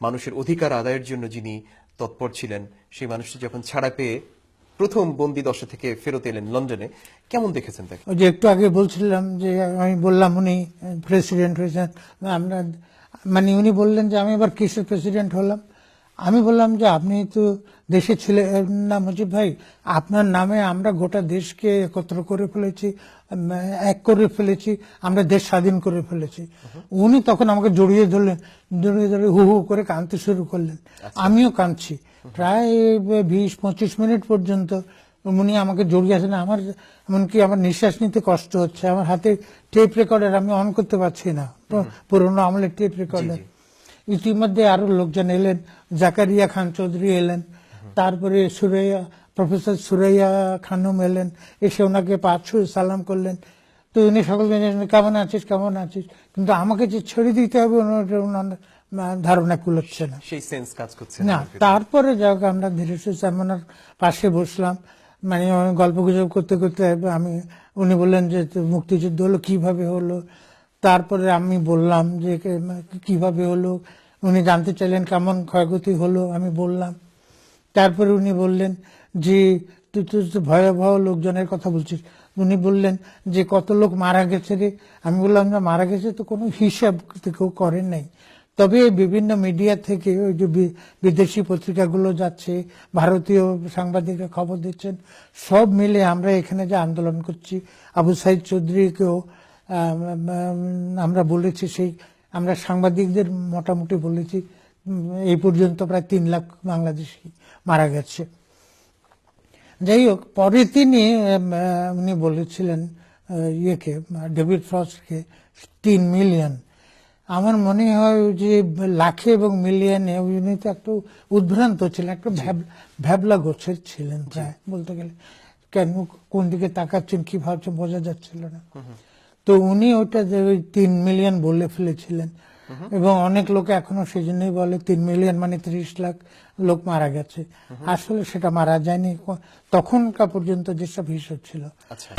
মানুষের অধিকার আদায়ের জন্য যিনি তৎপর ছিলেন, সেই মানুষটি যখন ছাড়া পেয়ে প্রথম বন্দি দশা থেকে ফেরত এলেন লন্ডনে, কেমন দেখেছেন তাকে? যে একটু আগে বলছিলাম যে আমি বললাম উনি প্রেসিডেন্ট হয়েছেন। আমরা মানে উনি বললেন যে আমি আবার কিসের প্রেসিডেন্ট হলাম? আমি বললাম যে আপনি তো দেশে ছিলেন না মুজিব ভাই আপনার নামে আমরা গোটা দেশকে একত্র করে ফেলেছি এক করে ফেলেছি আমরা দেশ স্বাধীন করে ফেলেছি। উনি তখন আমাকে জড়িয়ে ধরলেন জড়িয়ে ধরে হু হু করে কাঁদতে শুরু করলেন। আমিও কাঁদছি। প্রায় বিশ পঁচিশ মিনিট পর্যন্ত উনি আমাকে জড়িয়ে আছেন। আমার এমনকি আমার নিঃশ্বাস নিতে কষ্ট হচ্ছে। আমার হাতে টেপ রেকর্ডার আমি অন করতে পারছি না। পুরোনো আমলের টেপ রেকর্ডার ইতিমধ্যে আরও লোকজন এলেন জাকারিয়া খান চৌধুরী এলেন তারপরে সুরাইয়া প্রফেসর সুরাইয়া খানম এলেন এসে ওনাকে পাঁচ সালাম করলেন। তো উনি সকলকে কেমন আছিস কেমন আছিস? কিন্তু আমাকে যে ছেড়ে দিতে হবে ওনার ধারণা কুলোচ্ছে না। সেই সেন্স কাজ করছে না তারপরে যাক আমরা ধীরে সুস্থে ওনার পাশে বসলাম। মানে গল্প গুজব করতে করতে আমি উনি বললেন যে মুক্তিযুদ্ধ হলো কীভাবে হলো? তারপরে আমি বললাম যে কীভাবে হলো? উনি জানতে চাইলেন কেমন ক্ষয়ক্ষতি হলো? আমি বললাম। তারপরে উনি বললেন যে, তুই তো ভয়াবহ লোকজনের কথা বলছিস। উনি বললেন যে, কত লোক মারা গেছে রে? আমি বললাম, না, মারা গেছে তো কোনো হিসাব কেউ করেন নাই। তবে বিভিন্ন মিডিয়া থেকে ওই যে বিদেশি পত্রিকাগুলো যাচ্ছে, ভারতীয় সাংবাদিকরা খবর দিচ্ছেন, সব মিলে আমরা এখানে যে আন্দোলন করছি, আবু সাইদ চৌধুরীকেও আমরা বলেছি সেই আমরা সাংবাদিকদের মোটামুটি বলেছি এই পর্যন্ত প্রায় তিন লাখ বাংলাদেশি মারা গেছে। যাই হোক পরে তিনি উনি বলেছিলেন ইয়েকে ডেভিড ফ্রস্টকে তিন মিলিয়ন। আমার মনে হয় যে লাখে এবং মিলিয়নে উনি তো একটু উদ্ভ্রান্ত ছিলেন একটু ভ্যাব- ভ্যাবলা গোছের ছিলেন প্রায় বলতে গেলে। কেন কোন দিকে তাকাচ্ছেন কি ভাবছেন বোঝা যাচ্ছিল না। তো উনি ওটা যে ওই তিন মিলিয়ন বলে ফেলেছিলেন। এবং অনেক লোক এখনও সেই জন্যই বলে তিন মিলিয়ন মানে ত্রিশ লাখ লোক মারা গেছে। আসলে সেটা মারা যায়নি। তখনকার পর্যন্ত যেসব হিসাব ছিল। আচ্ছা।